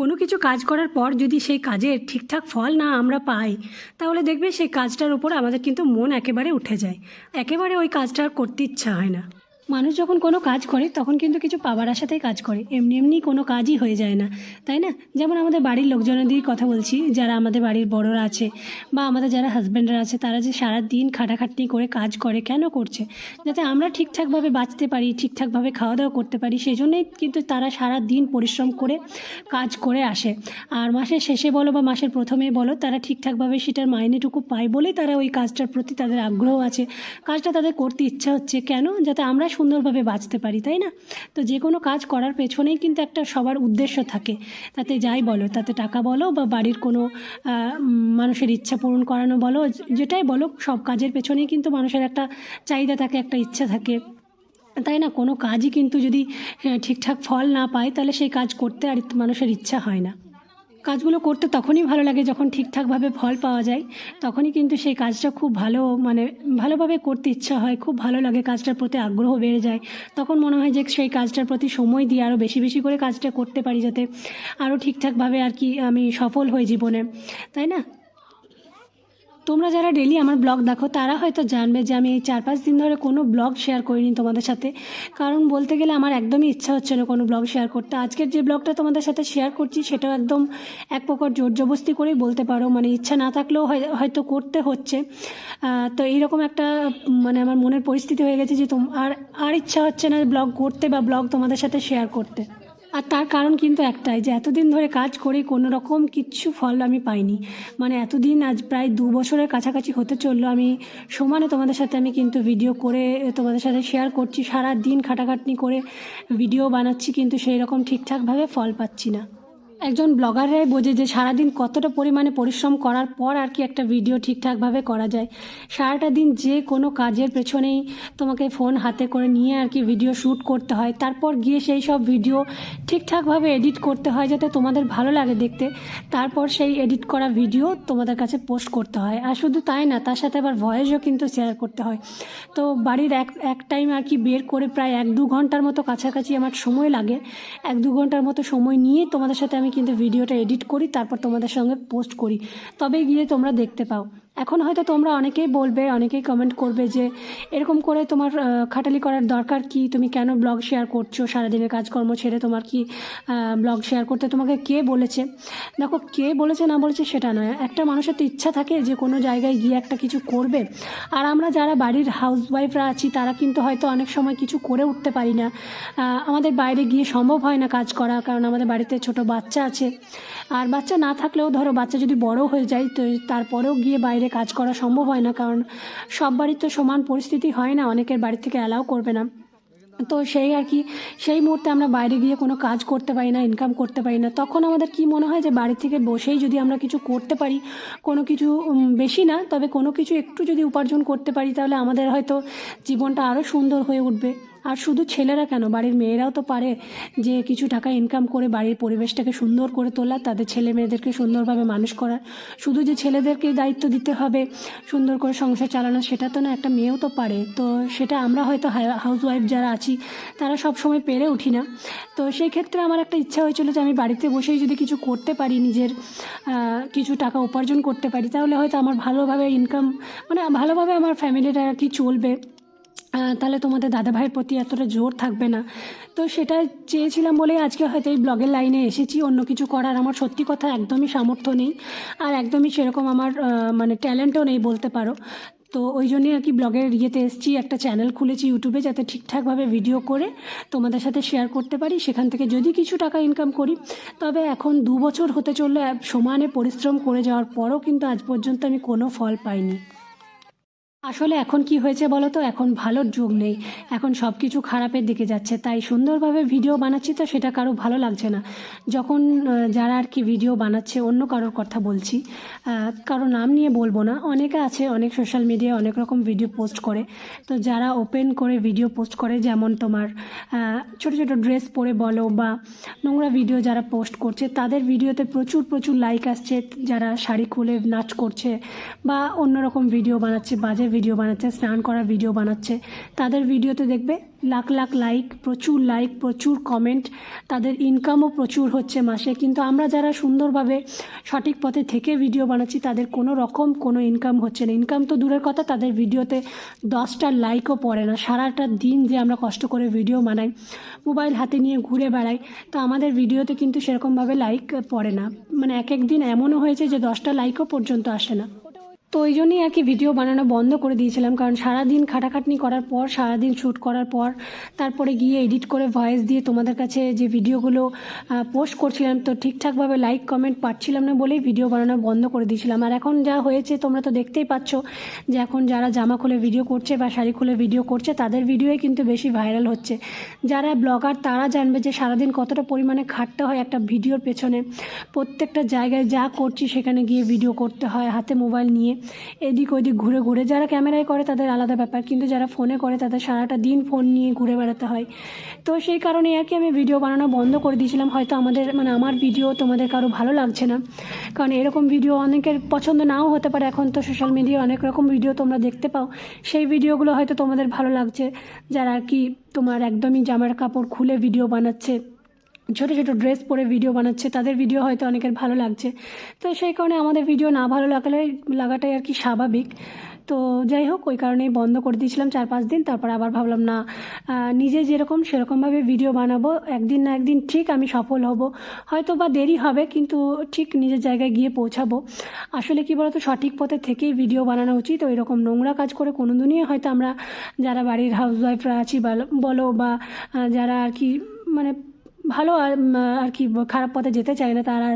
কোনো কিছু কাজ করার পর যদি সেই কাজের ঠিকঠাক ফল না আমরা পাই, তাহলে দেখবে সেই কাজটার উপর আমাদের কিন্তু মন একেবারে উঠে যায়। একেবারে ওই কাজটা করতে ইচ্ছা হয় না। মানুষ যখন কোনো কাজ করে, তখন কিন্তু কিছু পাওয়ার আশাতেই কাজ করে। এমনি এমনি কোনো কাজই হয়ে যায় না, তাই না? যেমন আমাদের বাড়ির লোকজনেরই কথা বলছি, যারা আমাদের বাড়ির বড়রা আছে বা আমাদের যারা হাজব্যান্ডরা আছে, তারা যে সারা দিন খাটাখাটনি করে কাজ করে, কেন করছে? যাতে আমরা ঠিকঠাকভাবে বাঁচতে পারি, ঠিকঠাকভাবে খাওয়া দাওয়া করতে পারি সেই জন্যই কিন্তু তারা সারা দিন পরিশ্রম করে কাজ করে আসে। আর মাসের শেষে বলো বা মাসের প্রথমে বলো, তারা ঠিকঠাকভাবে সেটার মাইনেটুকু পায় বলেই তারা ওই কাজটার প্রতি তাদের আগ্রহ আছে। কাজটা তাদের করতে ইচ্ছা হচ্ছে। কেন? যাতে আমরা সুন্দরভাবে বাঁচতে পারি, তাই না? তো যে কোনো কাজ করার পেছনেই কিন্তু একটা সবার উদ্দেশ্য থাকে। তাতে যাই বলো, তাতে টাকা বলো বা বাড়ির কোনো মানুষের ইচ্ছা পূরণ করানো বলো, যেটাই বলো, সব কাজের পেছনেই কিন্তু মানুষের একটা চাহিদা থাকে, একটা ইচ্ছা থাকে। তাই না? কোনো কাজই কিন্তু যদি ঠিকঠাক ফল না পায়, তাহলে সেই কাজ করতে আর মানুষের ইচ্ছা হয় না। কাজগুলো করতে তখনই ভালো লাগে যখন ঠিকঠাকভাবে ফল পাওয়া যায়। তখনই কিন্তু সেই কাজটা খুব ভালো মানে ভালোভাবে করতে ইচ্ছা হয়, খুব ভালো লাগে কাজটার প্রতি আগ্রহ বেড়ে যায়। তখন মনে হয় যে সেই কাজটার প্রতি সময় দিয়ে আরও বেশি বেশি করে কাজটা করতে পারি যাতে আরও ঠিকঠাকভাবে আর কি আমি সফল হই জীবনে। তাই না? তোমরা যারা ডেলি আমার ব্লগ দেখো, তারা হয়তো জানবে যে আমি এই চার পাঁচ দিন ধরে কোনো ব্লগ শেয়ার করিনি তোমাদের সাথে। কারণ বলতে গেলে আমার একদমই ইচ্ছা হচ্ছে না কোনো ব্লগ শেয়ার করতে। আজকের যে ব্লগটা তোমাদের সাথে শেয়ার করছি, সেটাও একদম এক প্রকার জোর জবস্তি করেই বলতে পারো। মানে ইচ্ছা না থাকলেও হয়- হয়তো করতে হচ্ছে। তো এইরকম একটা মানে আমার মনের পরিস্থিতি হয়ে গেছে যে তোম আর আর ইচ্ছা হচ্ছে না ব্লগ করতে বা ব্লগ তোমাদের সাথে শেয়ার করতে। আর তার কারণ কিন্তু একটাই, যে এতদিন ধরে কাজ করে কোনো রকম কিচ্ছু ফল আমি পাইনি। মানে এতদিন আজ প্রায় দু বছরের কাছাকাছি হতে চলল। আমি সমানে তোমাদের সাথে আমি কিন্তু ভিডিও করে, তোমাদের সাথে শেয়ার করছি। সারা দিন খাটাখাটনি করে ভিডিও বানাচ্ছি, কিন্তু সেই রকম ঠিকঠাকভাবে ফল পাচ্ছি না। একজন ব্লগাররাই বোঝে যে সারাদিন কতটা পরিমাণে পরিশ্রম করার পর আর কি একটা ভিডিও ঠিকঠাকভাবে করা যায়। সারাটা দিন যে কোনো কাজের পেছনেই তোমাকে ফোন হাতে করে নিয়ে আর কি ভিডিও শ্যুট করতে হয়। তারপর গিয়ে সেই সব ভিডিও ঠিকঠাকভাবে এডিট করতে হয় যাতে তোমাদের ভালো লাগে দেখতে। তারপর সেই এডিট করা ভিডিও তোমাদের কাছে পোস্ট করতে হয়। আর শুধু তাই না, তার সাথে আবার ভয়েসও কিন্তু শেয়ার করতে হয়। তো বাড়ির এক এক টাইম আর কি বের করে প্রায় এক দু ঘণ্টার মতো কাছাকাছি আমার সময় লাগে। এক দু ঘণ্টার মতো সময় নিয়ে তোমাদের সাথে আমি কিন্তু ভিডিওটা এডিট করি তারপর তোমাদের সঙ্গে পোস্ট করি। তবে গিয়ে তোমরা দেখতে পাও। এখন হয়তো তোমরা অনেকেই বলবে, অনেকেই কমেন্ট করবে যে, এরকম করে তোমার খাটালি করার দরকার কি? তুমি কেন ব্লগ শেয়ার করছ? সারাদিনের কাজকর্ম ছেড়ে তোমার কি ব্লগ শেয়ার করতে? তোমাকে কে বলেছে? দেখো, কে বলেছে না বলেছে সেটা নয়। একটা মানুষের তো ইচ্ছা থাকে যে কোনো জায়গায় গিয়ে একটা কিছু করবে। আর আমরা যারা বাড়ির হাউস ওয়াইফরা আছি, তারা কিন্তু হয়তো অনেক সময় কিছু করে উঠতে পারি না। আমাদের বাইরে গিয়ে সম্ভব হয় না কাজ করা, কারণ আমাদের বাড়িতে ছোট বাচ্চা আছে। আর বাচ্চা না থাকলেও ধরো, বাচ্চা যদি বড় হয়ে যায়, তো তারপরেও গিয়ে বাইরে কাজ করা সম্ভব হয় না, কারণ সব বাড়ির তো সমান পরিস্থিতি হয় না, অনেকের বাড়ি থেকে অ্যালাউ করবে না। তো সেই আর কি, সেই মুহূর্তে আমরা বাইরে গিয়ে কোনো কাজ করতে পারি না ইনকাম করতে পারি না। তখন আমাদের কি মনে হয় যে বাড়ি থেকে বসেই যদি আমরা কিছু করতে পারি, কোনো কিছু বেশি না, তবে কোনো কিছু একটু যদি উপার্জন করতে পারি, তাহলে আমাদের হয়তো জীবনটা আরও সুন্দর হয়ে উঠবে। আর শুধু ছেলেরা কেন? বাড়ির মেয়েরাও তো পারে যে কিছু টাকা ইনকাম করে বাড়ির পরিবেশটাকে সুন্দর করে তোলা, তাদের ছেলে মেয়েদেরকে সুন্দরভাবে মানুষ করা। শুধু যে ছেলেদেরকে দায়িত্ব দিতে হবে, সুন্দর করে সংসার চালানো, সেটা তো না, একটা মেয়েও তো পারে। তো সেটা আমরা হয়তো হাউস ওয়াইফ যারা আছি, তারা সব সময় পেরে উঠি না। তো সেই ক্ষেত্রে আমার একটা ইচ্ছা হয়েছিল যে আমি বাড়িতে বসেই যদি কিছু করতে পারি, নিজের কিছু টাকা উপার্জন করতে পারি, তাহলে হয়তো আমার ভালোভাবে ইনকাম মানে ভালোভাবে আমার ফ্যামিলিটা কি চলবে। তাহলে তোমাদের দাদা ভাইয়ের প্রতি এতটা জোর থাকবে না। তো সেটা চেয়েছিলাম বলেই আজকে হয়তো এই ব্লগের লাইনে এসেছি, অন্য কিছু করার আমার সত্যি কথা একদমই সামর্থ্য নেই আর একদমই সেরকম আমার মানে ট্যালেন্টও নেই বলতে পারো। তো ওই জন্যই আর কি ব্লগের ইয়েতে এসেছি, একটা চ্যানেল খুলেছি ইউটিউবে যাতে ঠিকঠাকভাবে ভিডিও করে তোমাদের সাথে শেয়ার করতে পারি, সেখান থেকে যদি কিছু টাকা ইনকাম করি। তবে এখন দু বছর হতে চলল সমানে পরিশ্রম করে যাওয়ার পরও কিন্তু আজ পর্যন্ত আমি কোনো ফল পাইনি। আসলে এখন কি হয়েছে বলো তো? এখন ভালোর যুগ নেই। এখন সব কিছু খারাপের দিকে যাচ্ছে। তাই সুন্দরভাবে ভিডিও বানাচ্ছি তো সেটা কারও ভালো লাগছে না। যখন যারা আর কি ভিডিও বানাচ্ছে, অন্য কারোর কথা বলছি কারও নাম নিয়ে বলব না। অনেকে আছে, অনেক সোশ্যাল মিডিয়ায় অনেক রকম ভিডিও পোস্ট করে। তো যারা ওপেন করে ভিডিও পোস্ট করে, যেমন তোমার ছোট ছোট ড্রেস পরে বলো বা নোংরা ভিডিও যারা পোস্ট করছে, তাদের ভিডিওতে প্রচুর প্রচুর লাইক আসছে। যারা শাড়ি খুলে নাচ করছে বা অন্যরকম ভিডিও বানাচ্ছে, বাজে ভিডিও বানাচ্ছে, স্নান করার ভিডিও বানাচ্ছে। তাদের ভিডিওতে দেখবে লাখ লাখ লাইক প্রচুর লাইক প্রচুর কমেন্ট তাদের ইনকামও প্রচুর হচ্ছে মাসে। কিন্তু আমরা যারা সুন্দরভাবে সঠিক পথে থেকে ভিডিও বানাচ্ছি, তাদের কোনো রকম কোনো ইনকাম হচ্ছে না। ইনকাম তো দূরের কথা, তাদের ভিডিওতে দশটা লাইকও পড়ে না। সারাটা দিন যে আমরা কষ্ট করে ভিডিও বানাই মোবাইল হাতে নিয়ে ঘুরে বেড়াই, তো আমাদের ভিডিওতে কিন্তু সেরকমভাবে লাইক পড়ে না। মানে এক এক দিন এমনও হয়েছে যে দশটা লাইকও পর্যন্ত আসে না। তো ওই জন্যই আর কি ভিডিও বানানো বন্ধ করে দিয়েছিলাম। কারণ সারাদিন খাটাখাটনি করার পর, সারাদিন শ্যুট করার পর, তারপরে গিয়ে এডিট করে ভয়েস দিয়ে তোমাদের কাছে যে ভিডিওগুলো পোস্ট করছিলাম, তো ঠিকঠাকভাবে লাইক কমেন্ট পাচ্ছিলাম না বলেই ভিডিও বানানো বন্ধ করে দিয়েছিলাম। আর এখন যা হয়েছে, তোমরা তো দেখতেই পাচ্ছ যে এখন যারা জামা খুলে ভিডিও করছে বা শাড়ি খুলে ভিডিও করছে, তাদের ভিডিওই কিন্তু বেশি ভাইরাল হচ্ছে। যারা ব্লগার তারা জানবে যে সারাদিন কতটা পরিমাণে খাটতে হয় একটা ভিডিওর পেছনে। প্রত্যেকটা জায়গায় যা করছি, সেখানে গিয়ে ভিডিও করতে হয়, হাতে মোবাইল নিয়ে। এদিক ওদিক ঘুরে ঘুরে যারা ক্যামেরায় করে তাদের আলাদা ব্যাপার। কিন্তু যারা ফোনে করে তাদের সারাটা দিন ফোন নিয়ে ঘুরে বেড়াতে হয়। তো সেই কারণে আর কি আমি ভিডিও বানানো বন্ধ করে দিয়েছিলাম। হয়তো আমাদের মানে আমার ভিডিও তোমাদের কারও ভালো লাগছে না। কারণ এরকম ভিডিও অনেকের পছন্দ নাও হতে পারে। এখন তো সোশ্যাল মিডিয়ায় অনেক রকম ভিডিও তোমরা দেখতে পাও। সেই ভিডিওগুলো হয়তো তোমাদের ভালো লাগছে। যারা আর কি তোমার একদমই জামার কাপড় খুলে ভিডিও বানাচ্ছে। ছোটো ছোটো ড্রেস পরে ভিডিও বানাচ্ছে, তাদের ভিডিও হয়তো অনেকের ভালো লাগছে। তো সেই কারণে আমাদের ভিডিও না ভালো লাগলে, লাগাটাই আর কি স্বাভাবিক। তো যাই হোক, ওই কারণেই বন্ধ করে দিয়েছিলাম চার পাঁচ দিন, তারপর আবার ভাবলাম না নিজে যেরকম সেরকমভাবে ভিডিও বানাবো, একদিন না একদিন ঠিক আমি সফল হব। হয়তো বা দেরি হবে, কিন্তু ঠিক নিজের জায়গায় গিয়ে পৌঁছাবো। আসলে কি বলতো, সঠিক পথে থেকেই ভিডিও বানানো উচিত। ওই রকম নোংরা কাজ করে কোনো দিনই হয়তো আমরা যারা বাড়ির হাউস হাউসওয়াইফরা আছি বলো বা যারা আর কি মানে ভালো, আর কি, খারাপ পথে যেতে চাই না তারা।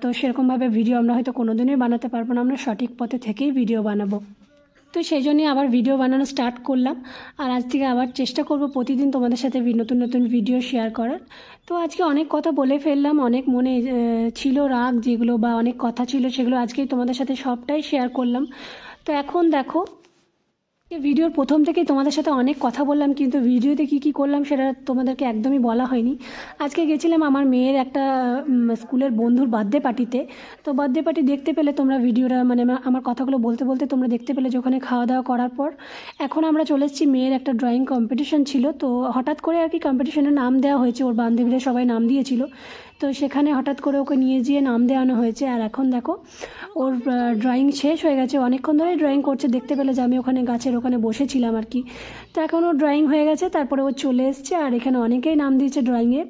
তো সেরকমভাবে ভিডিও আমরা হয়তো কোনোদিনই বানাতে পারব না। আমরা সঠিক পথে থেকেই ভিডিও বানাবো। তো সেই জন্যই আবার ভিডিও বানানো স্টার্ট করলাম। আর আজ থেকে আবার চেষ্টা করব প্রতিদিন তোমাদের সাথে নতুন নতুন ভিডিও শেয়ার করার। তো আজকে অনেক কথা বলে ফেললাম। অনেক মনে ছিল রাগ যেগুলো বা অনেক কথা ছিল সেগুলো আজকেই তোমাদের সাথে সবটাই শেয়ার করলাম। তো এখন দেখো ভিডিওর প্রথম থেকেই তোমাদের সাথে অনেক কথা বললাম, কিন্তু ভিডিওতে কি কি করলাম সেটা তোমাদেরকে একদমই বলা হয়নি। আজকে গেছিলাম আমার মেয়ের একটা স্কুলের বন্ধুর বার্থডে পার্টিতে তো বার্থডে পার্টি দেখতে পেলে তোমরা ভিডিওটা মানে আমার কথাগুলো বলতে বলতে তোমরা দেখতে পেলে যে ওখানে খাওয়া দাওয়া করার পর। এখন আমরা চলে এসেছি, মেয়ের একটা ড্রয়িং কম্পিটিশন ছিল। তো হঠাৎ করে আর কি কম্পিটিশনের নাম দেওয়া হয়েছে, ওর বান্ধবীরা সবাই নাম দিয়েছিল। তো সেখানে হঠাৎ করে ওকে নিয়ে গিয়ে নাম দেওয়ানো হয়েছে, আর এখন দেখো ওর ড্রয়িং শেষ হয়ে গেছে। অনেকক্ষণ ধরেই ড্রয়িং করছে, দেখতে পেলে যে আমি ওখানে গাছের ওখানে বসেছিলাম আর কি। তো এখন ওর ড্রয়িং হয়ে গেছে, তারপরে ও চলে এসছে, আর এখানে অনেকেই নাম দিয়েছে ড্রয়িংয়ে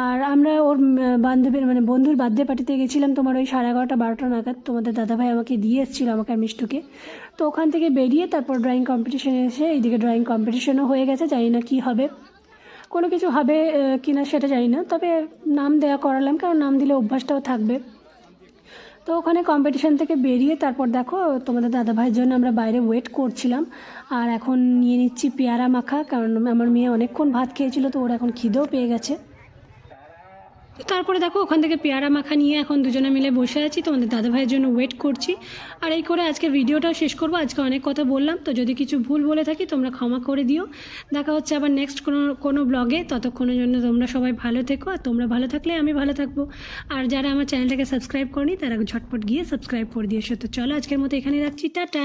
আর আমরা ওর বান্ধবীর মানে বন্ধুর বার্থডে পার্টিতে গেছিলাম, তোমার ওই সাড়ে এগারোটা, বারোটা নাগাদ। তোমাদের দাদাভাই আমাকে দিয়ে এসেছিল আমাকে আর মিষ্টুকে। তো ওখান থেকে বেরিয়ে তারপর ড্রয়িং কম্পিটিশনে এসে এইদিকে ড্রয়িং কম্পিটিশনও হয়ে গেছে, জানি না কী হবে। কোনো কিছু হবে কি কিনা সেটা জানি না। তবে নাম দেওয়া করালাম, কারণ নাম দিলে অভ্যাসটাও থাকবে। তো ওখানে কম্পিটিশান থেকে বেরিয়ে তারপর দেখো, তোমাদের দাদা ভাইয়ের জন্য আমরা বাইরে ওয়েট করছিলাম। আর এখন নিয়ে নিচ্ছি পেয়ারা মাখা, কারণ আমার মেয়ে অনেকক্ষণ ভাত খেয়েছিল, তো ওর এখন খিদেও পেয়ে গেছে। তারপরে দেখো, ওখান থেকে পেয়ারা মাখা নিয়ে এখন দুজনে মিলে বসে আছি। তোমাদের দাদাভাইয়ের জন্য ওয়েট করছি। আর এই করে আজকে ভিডিওটাও শেষ করব। আজকে অনেক কথা বললাম। তো যদি কিছু ভুল বলে থাকি, তোমরা ক্ষমা করে দিও। দেখা হচ্ছে আবার নেক্সট কোনো কোনো ব্লগে ততক্ষণের জন্য তোমরা সবাই ভালো থেকো। আর তোমরা ভালো থাকলে আমি ভালো থাকব। আর যারা আমার চ্যানেলটাকে সাবস্ক্রাইব করনি, তারা ঝটপট গিয়ে সাবস্ক্রাইব করে দিয়েছ। তো চলো আজকের মতো এখানে রাখছি। টাটা!